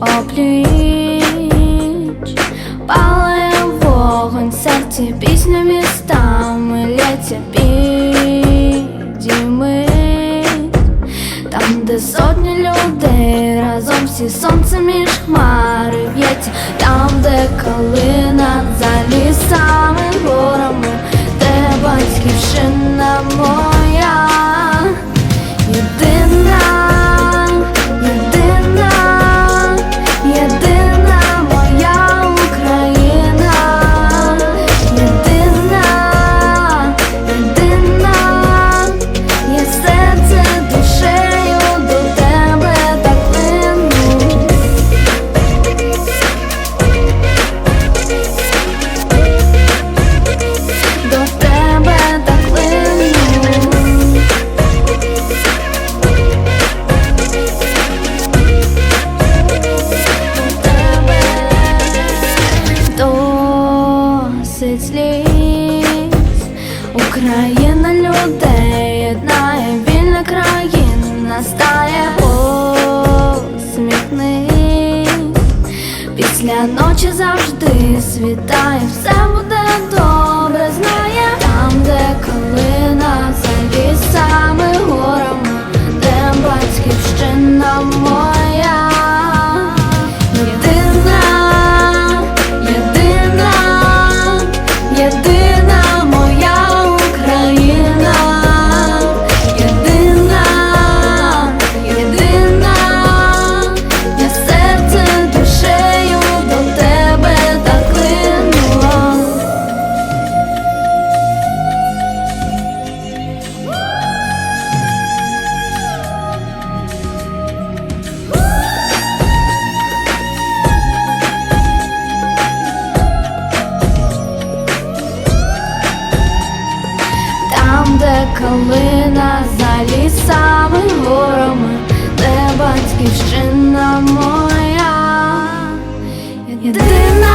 пліч, палає вогонь, серці пісня містами лється підіймить Там, де сотні людей, разом всі сонце між хмари в'ється, Досить сліз Україна людей єднає вільна країна настає посміхнись Після ночі завжди світає, все буде добре, знає там, де калина за лісами, горами, де батьківщина моя. Калина за лісами, горами, де батьківщина моя, єдина,